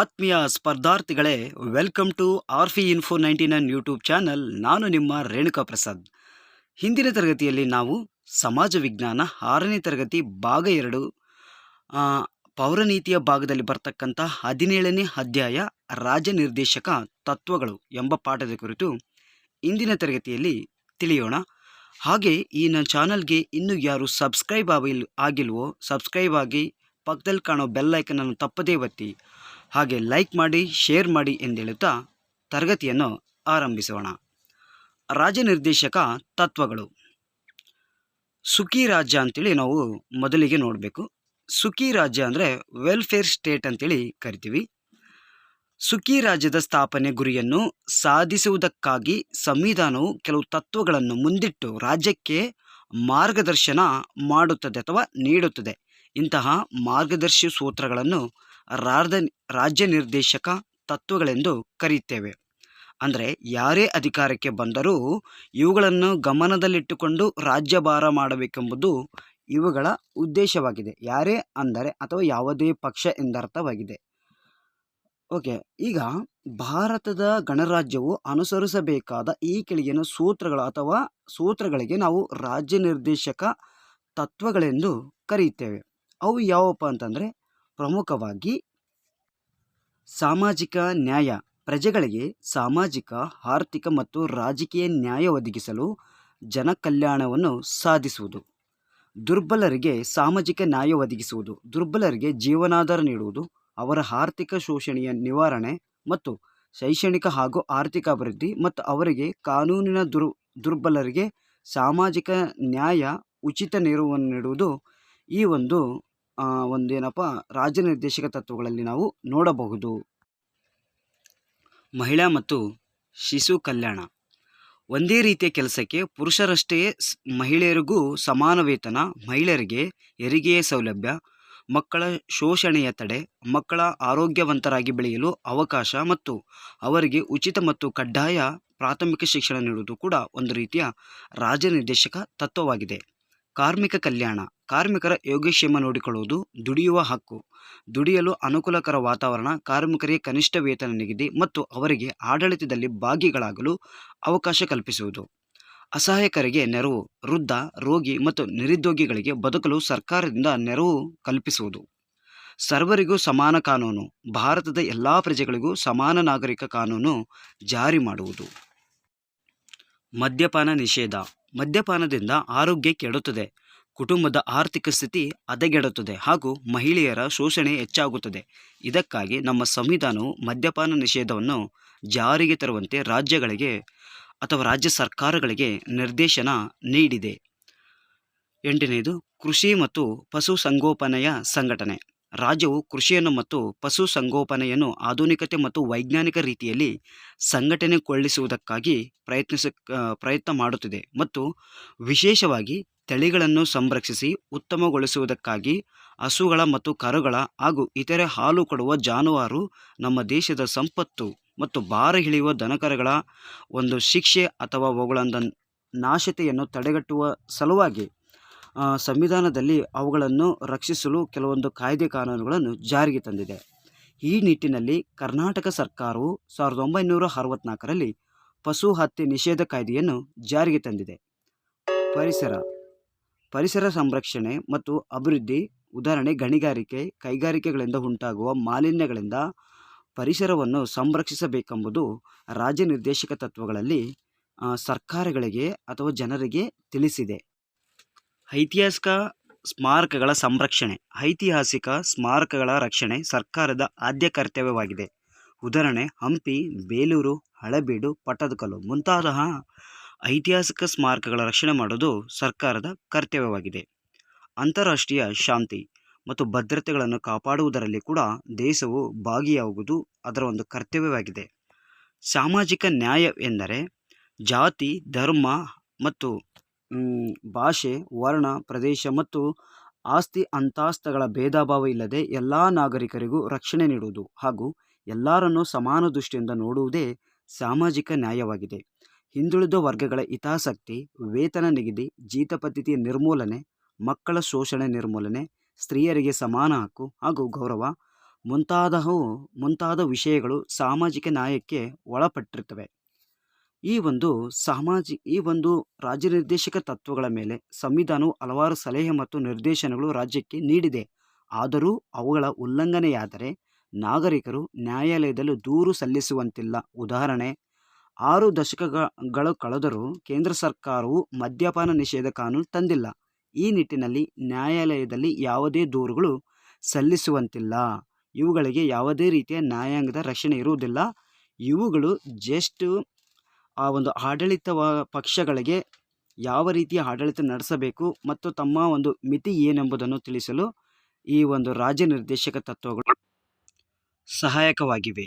ಆತ್ಮೀಯ ಸ್ಪರ್ಧಾರ್ಥಿಗಳೇ welcome to R P info ninety nine YouTube channel ನಾನು ನಿಮ್ಮ ರೇಣುಕಾ ಪ್ರಸಾದ್. ಹಿಂದಿನ ತರಗತಿಯಲ್ಲಿ ನಾವು ಸಮಾಜ ವಿಜ್ಞಾನ ಆರನೇ ತರಗತಿ ಭಾಗ ಎರಡು ಪೌರನೀತಿಯ ಭಾಗದಲ್ಲಿ ಬರ್ತಕ್ಕಂಥ ಹದಿನೇಳನೇ ಅಧ್ಯಾಯ ರಾಜ್ಯ ನಿರ್ದೇಶಕ ತತ್ವಗಳು ಎಂಬ ಪಾಠದ ಕುರಿತು ಇಂದಿನ ತರಗತಿಯಲ್ಲಿ ತಿಳಿಯೋಣ. ಹಾಗೆ ಈ ನನ್ನ ಚಾನಲ್ಗೆ ಇನ್ನೂ ಯಾರು ಸಬ್ಸ್ಕ್ರೈಬ್ ಆಗಿಲ್ ಆಗಿಲ್ವೋ ಸಬ್ಸ್ಕ್ರೈಬ್ ಆಗಿ ಪಕ್ಕದಲ್ಲಿ ಕಾಣೋ ಬೆಲ್ ಐಕನನ್ನು ತಪ್ಪದೇ ಒತ್ತಿ. ಹಾಗೆ ಲೈಕ್ ಮಾಡಿ ಶೇರ್ ಮಾಡಿ ಎಂದೇಳುತ್ತಾ ತರಗತಿಯನ್ನು ಆರಂಭಿಸೋಣ. ರಾಜನಿರ್ದೇಶಕ ತತ್ವಗಳು. ಸುಖಿ ರಾಜ್ಯ ಅಂತೇಳಿ ನಾವು ಮೊದಲಿಗೆ ನೋಡಬೇಕು. ಸುಖಿ ರಾಜ್ಯ ಅಂದರೆ ವೆಲ್ಫೇರ್ ಸ್ಟೇಟ್ ಅಂತೇಳಿ ಕರಿತೀವಿ. ಸುಖಿ ರಾಜ್ಯದ ಸ್ಥಾಪನೆ ಗುರಿಯನ್ನು ಸಾಧಿಸುವುದಕ್ಕಾಗಿ ಸಂವಿಧಾನವು ಕೆಲವು ತತ್ವಗಳನ್ನು ಮುಂದಿಟ್ಟು ರಾಜ್ಯಕ್ಕೆ ಮಾರ್ಗದರ್ಶನ ಮಾಡುತ್ತದೆ ಅಥವಾ ನೀಡುತ್ತದೆ. ಇಂತಹ ಮಾರ್ಗದರ್ಶಿ ಸೂತ್ರಗಳನ್ನು ರಾರ್ದ ರಾಜ್ಯ ನಿರ್ದೇಶಕ ತತ್ವಗಳೆಂದು ಕರೆಯುತ್ತೇವೆ. ಅಂದರೆ ಯಾರೇ ಅಧಿಕಾರಕ್ಕೆ ಬಂದರೂ ಇವುಗಳನ್ನು ಗಮನದಲ್ಲಿಟ್ಟುಕೊಂಡು ರಾಜ್ಯಭಾರ ಮಾಡಬೇಕೆಂಬುದು ಇವುಗಳ ಉದ್ದೇಶವಾಗಿದೆ. ಯಾರೇ ಅಂದರೆ ಅಥವಾ ಯಾವುದೇ ಪಕ್ಷ ಎಂದರ್ಥವಾಗಿದೆ. ಓಕೆ, ಈಗ ಭಾರತದ ಗಣರಾಜ್ಯವು ಅನುಸರಿಸಬೇಕಾದ ಈ ಕೆಳಗಿನ ಸೂತ್ರಗಳು ಅಥವಾ ಸೂತ್ರಗಳಿಗೆ ನಾವು ರಾಜ್ಯ ನಿರ್ದೇಶಕ ತತ್ವಗಳೆಂದು ಕರೆಯುತ್ತೇವೆ. ಅವು ಯಾವಪ್ಪ ಅಂತಂದರೆ ಪ್ರಮುಖವಾಗಿ ಸಾಮಾಜಿಕ ನ್ಯಾಯ ಪ್ರಜೆಗಳಿಗೆ ಸಾಮಾಜಿಕ, ಆರ್ಥಿಕ ಮತ್ತು ರಾಜಕೀಯ ನ್ಯಾಯ ಒದಗಿಸಲು ಜನಕಲ್ಯಾಣವನ್ನು ಸಾಧಿಸುವುದು. ದುರ್ಬಲರಿಗೆ ಸಾಮಾಜಿಕ ನ್ಯಾಯ ಒದಗಿಸುವುದು. ದುರ್ಬಲರಿಗೆ ಜೀವನಾಧಾರ ನೀಡುವುದು. ಅವರ ಆರ್ಥಿಕ ಶೋಷಣೆಯ ನಿವಾರಣೆ ಮತ್ತು ಶೈಕ್ಷಣಿಕ ಹಾಗೂ ಆರ್ಥಿಕ ಅಭಿವೃದ್ಧಿ ಮತ್ತು ಅವರಿಗೆ ಕಾನೂನಿನ ದುರ್, ದುರ್ಬಲರಿಗೆ ಸಾಮಾಜಿಕ ನ್ಯಾಯ ಉಚಿತ ನೆರವನ್ನು ನೀಡುವುದು ಈ ಒಂದು ಒಂದೇನಪ್ಪ ರಾಜ್ಯ ನಿರ್ದೇಶಕ ತತ್ವಗಳಲ್ಲಿ ನಾವು ನೋಡಬಹುದು. ಮಹಿಳಾ ಮತ್ತು ಶಿಶು ಕಲ್ಯಾಣ. ಒಂದೇ ರೀತಿಯ ಕೆಲಸಕ್ಕೆ ಪುರುಷರಷ್ಟೇ ಮಹಿಳೆಯರಿಗೂ ಸಮಾನ ವೇತನ, ಮಹಿಳೆಯರಿಗೆ ಹೆರಿಗೆಯ ಸೌಲಭ್ಯ, ಮಕ್ಕಳ ಶೋಷಣೆಯ ತಡೆ, ಮಕ್ಕಳ ಆರೋಗ್ಯವಂತರಾಗಿ ಬೆಳೆಯಲು ಅವಕಾಶ ಮತ್ತು ಅವರಿಗೆ ಉಚಿತ ಮತ್ತು ಕಡ್ಡಾಯ ಪ್ರಾಥಮಿಕ ಶಿಕ್ಷಣ ನೀಡುವುದು ಕೂಡ ಒಂದು ರೀತಿಯ ರಾಜ್ಯ ನಿರ್ದೇಶಕ ತತ್ವವಾಗಿದೆ. ಕಾರ್ಮಿಕ ಕಲ್ಯಾಣ. ಕಾರ್ಮಿಕರ ಯೋಗಕ್ಷೇಮ ನೋಡಿಕೊಳ್ಳುವುದು ದುಡಿಯುವ ಹಕ್ಕು. ದುಡಿಯಲು ಅನುಕೂಲಕರ ವಾತಾವರಣ ಕಾರ್ಮಿಕರಿಗೆ ಕನಿಷ್ಠ ವೇತನ ನಿಗದಿ ಮತ್ತು ಅವರಿಗೆ ಆಡಳಿತದಲ್ಲಿ ಭಾಗಿಗಳಾಗಲು ಅವಕಾಶ ಕಲ್ಪಿಸುವುದು. ಅಸಹಾಯಕರಿಗೆ ನೆರವು, ವೃದ್ಧ, ರೋಗಿ ಮತ್ತು ನಿರುದ್ಯೋಗಿಗಳಿಗೆ ಬದುಕಲು ಸರ್ಕಾರದಿಂದ ನೆರವು ಕಲ್ಪಿಸುವುದು. ಸರ್ವರಿಗೂ ಸಮಾನ ಕಾನೂನು, ಭಾರತದ ಎಲ್ಲ ಪ್ರಜೆಗಳಿಗೂ ಸಮಾನ ನಾಗರಿಕ ಕಾನೂನು ಜಾರಿ ಮಾಡುವುದು. ಮದ್ಯಪಾನ ನಿಷೇಧ. ಮದ್ಯಪಾನದಿಂದ ಆರೋಗ್ಯ ಕೆಡುತ್ತದೆ. ಕುಟುಂಬದ ಆರ್ಥಿಕ ಸ್ಥಿತಿ ಹದಗೆಡುತ್ತದೆ ಹಾಗೂ ಮಹಿಳೆಯರ ಶೋಷಣೆ ಹೆಚ್ಚಾಗುತ್ತದೆ. ಇದಕ್ಕಾಗಿ ನಮ್ಮ ಸಂವಿಧಾನವು ಮದ್ಯಪಾನ ನಿಷೇಧವನ್ನು ಜಾರಿಗೆ ತರುವಂತೆ ರಾಜ್ಯಗಳಿಗೆ ಅಥವಾ ರಾಜ್ಯ ಸರ್ಕಾರಗಳಿಗೆ ನಿರ್ದೇಶನ ನೀಡಿದೆ. ಎಂಟನೆಯದು ಕೃಷಿ ಮತ್ತು ಪಶುಸಂಗೋಪನೆಯ ಸಂಘಟನೆ. ರಾಜ್ಯವು ಕೃಷಿಯನ್ನು ಮತ್ತು ಪಶು ಸಂಗೋಪನೆಯನ್ನು ಆಧುನಿಕತೆ ಮತ್ತು ವೈಜ್ಞಾನಿಕ ರೀತಿಯಲ್ಲಿ ಸಂಘಟನೆಗೊಳಿಸುವುದಕ್ಕಾಗಿ ಪ್ರಯತ್ನಿಸ ಪ್ರಯತ್ನ ಮಾಡುತ್ತಿದೆ ಮತ್ತು ವಿಶೇಷವಾಗಿ ತಳಿಗಳನ್ನು ಸಂರಕ್ಷಿಸಿ ಉತ್ತಮಗೊಳಿಸುವುದಕ್ಕಾಗಿ ಹಸುಗಳ ಮತ್ತು ಕರುಗಳ ಹಾಗೂ ಇತರೆ ಹಾಲು ಕೊಡುವ ಜಾನುವಾರು ನಮ್ಮ ದೇಶದ ಸಂಪತ್ತು ಮತ್ತು ಭಾರ ಇಳಿಯುವ ದನಕರುಗಳ ಒಂದು ಶಿಕ್ಷೆ ಅಥವಾ ಅವುಗಳ ನಾಶತೆಯನ್ನು ತಡೆಗಟ್ಟುವ ಸಲುವಾಗಿ ಸಂವಿಧಾನದಲ್ಲಿ ಅವುಗಳನ್ನು ರಕ್ಷಿಸಲು ಕೆಲವೊಂದು ಕಾಯ್ದೆ ಕಾನೂನುಗಳನ್ನು ಜಾರಿಗೆ ತಂದಿದೆ. ಈ ನಿಟ್ಟಿನಲ್ಲಿ ಕರ್ನಾಟಕ ಸರ್ಕಾರವು ಸಾವಿರದ ಒಂಬೈನೂರ ಅರವತ್ನಾಲ್ಕರಲ್ಲಿ ಪಶು ಹತ್ಯೆ ನಿಷೇಧ ಕಾಯ್ದೆಯನ್ನು ಜಾರಿಗೆ ತಂದಿದೆ. ಪರಿಸರ ಪರಿಸರ ಸಂರಕ್ಷಣೆ ಮತ್ತು ಅಭಿವೃದ್ಧಿ, ಉದಾಹರಣೆ ಗಣಿಗಾರಿಕೆ, ಕೈಗಾರಿಕೆಗಳಿಂದ ಉಂಟಾಗುವ ಮಾಲಿನ್ಯಗಳಿಂದ ಪರಿಸರವನ್ನು ಸಂರಕ್ಷಿಸಬೇಕೆಂಬುದು ರಾಜ್ಯ ನಿರ್ದೇಶಕ ತತ್ವಗಳಲ್ಲಿ ಸರ್ಕಾರಗಳಿಗೆ ಅಥವಾ ಜನರಿಗೆ ತಿಳಿಸಿದೆ. ಐತಿಹಾಸಿಕ ಸ್ಮಾರಕಗಳ ಸಂರಕ್ಷಣೆ, ಐತಿಹಾಸಿಕ ಸ್ಮಾರಕಗಳ ರಕ್ಷಣೆ ಸರ್ಕಾರದ ಆದ್ಯ ಕರ್ತವ್ಯವಾಗಿದೆ. ಉದಾಹರಣೆ, ಹಂಪಿ, ಬೇಲೂರು, ಹಳೆಬೀಡು, ಪಟ್ಟದಕಲ್ಲು ಮುಂತಾದ ಐತಿಹಾಸಿಕ ಸ್ಮಾರಕಗಳ ರಕ್ಷಣೆ ಮಾಡುವುದು ಸರ್ಕಾರದ ಕರ್ತವ್ಯವಾಗಿದೆ. ಅಂತಾರಾಷ್ಟ್ರೀಯ ಶಾಂತಿ ಮತ್ತು ಭದ್ರತೆಗಳನ್ನು ಕಾಪಾಡುವುದರಲ್ಲಿ ಕೂಡ ದೇಶವು ಭಾಗಿಯಾಗುವುದು ಅದರ ಒಂದು ಕರ್ತವ್ಯವಾಗಿದೆ. ಸಾಮಾಜಿಕ ನ್ಯಾಯ ಎಂದರೆ ಜಾತಿ, ಧರ್ಮ ಮತ್ತು ಭಾಷೆ, ವರ್ಣ, ಪ್ರದೇಶ ಮತ್ತು ಆಸ್ತಿ ಅಂತಾಸ್ತಗಳ ಭೇದ ಭಾವ ಇಲ್ಲದೆ ಎಲ್ಲ ನಾಗರಿಕರಿಗೂ ರಕ್ಷಣೆ ನೀಡುವುದು ಹಾಗೂ ಎಲ್ಲರನ್ನು ಸಮಾನ ದೃಷ್ಟಿಯಿಂದ ನೋಡುವುದೇ ಸಾಮಾಜಿಕ ನ್ಯಾಯವಾಗಿದೆ. ಹಿಂದುಳಿದ ವರ್ಗಗಳ ಹಿತಾಸಕ್ತಿ, ವೇತನ ನಿಗದಿ, ಜೀತ ಪದ್ಧತಿಯ ನಿರ್ಮೂಲನೆ, ಮಕ್ಕಳ ಶೋಷಣೆ ನಿರ್ಮೂಲನೆ, ಸ್ತ್ರೀಯರಿಗೆ ಸಮಾನ ಹಕ್ಕು ಹಾಗೂ ಗೌರವ ಮುಂತಾದವು, ಮುಂತಾದ ವಿಷಯಗಳು ಸಾಮಾಜಿಕ ನ್ಯಾಯಕ್ಕೆ ಒಳಪಟ್ಟಿರ್ತವೆ ಈ ಒಂದು ಸಾಮಾಜಿ, ಈ ಒಂದು ರಾಜ್ಯ ನಿರ್ದೇಶಕ ತತ್ವಗಳ ಮೇಲೆ ಸಂವಿಧಾನವು ಹಲವಾರು ಸಲಹೆ ಮತ್ತು ನಿರ್ದೇಶನಗಳು ರಾಜ್ಯಕ್ಕೆ ನೀಡಿದೆ. ಆದರೂ ಅವುಗಳ ಉಲ್ಲಂಘನೆಯಾದರೆ ನಾಗರಿಕರು ನ್ಯಾಯಾಲಯದಲ್ಲಿ ದೂರು ಸಲ್ಲಿಸುವಂತಿಲ್ಲ. ಉದಾಹರಣೆ, ಆರು ದಶಕಗಳು ಕಳೆದರೂ ಕೇಂದ್ರ ಸರ್ಕಾರವು ಮದ್ಯಪಾನ ನಿಷೇಧ ಕಾನೂನು ತಂದಿಲ್ಲ. ಈ ನಿಟ್ಟಿನಲ್ಲಿ ನ್ಯಾಯಾಲಯದಲ್ಲಿ ಯಾವುದೇ ದೂರುಗಳು ಸಲ್ಲಿಸುವಂತಿಲ್ಲ. ಇವುಗಳಿಗೆ ಯಾವುದೇ ರೀತಿಯ ನ್ಯಾಯಾಂಗದ ರಕ್ಷಣೆ ಇರುವುದಿಲ್ಲ. ಇವುಗಳು ಜಸ್ಟ್ ಆ ಒಂದು ಆಡಳಿತ ಪಕ್ಷಗಳಿಗೆ ಯಾವ ರೀತಿಯ ಆಡಳಿತ ನಡೆಸಬೇಕು ಮತ್ತು ತಮ್ಮ ಒಂದು ಮಿತಿ ಏನೆಂಬುದನ್ನು ತಿಳಿಸಲು ಈ ಒಂದು ರಾಜ್ಯ ನಿರ್ದೇಶಕ ತತ್ವಗಳು ಸಹಾಯಕವಾಗಿವೆ.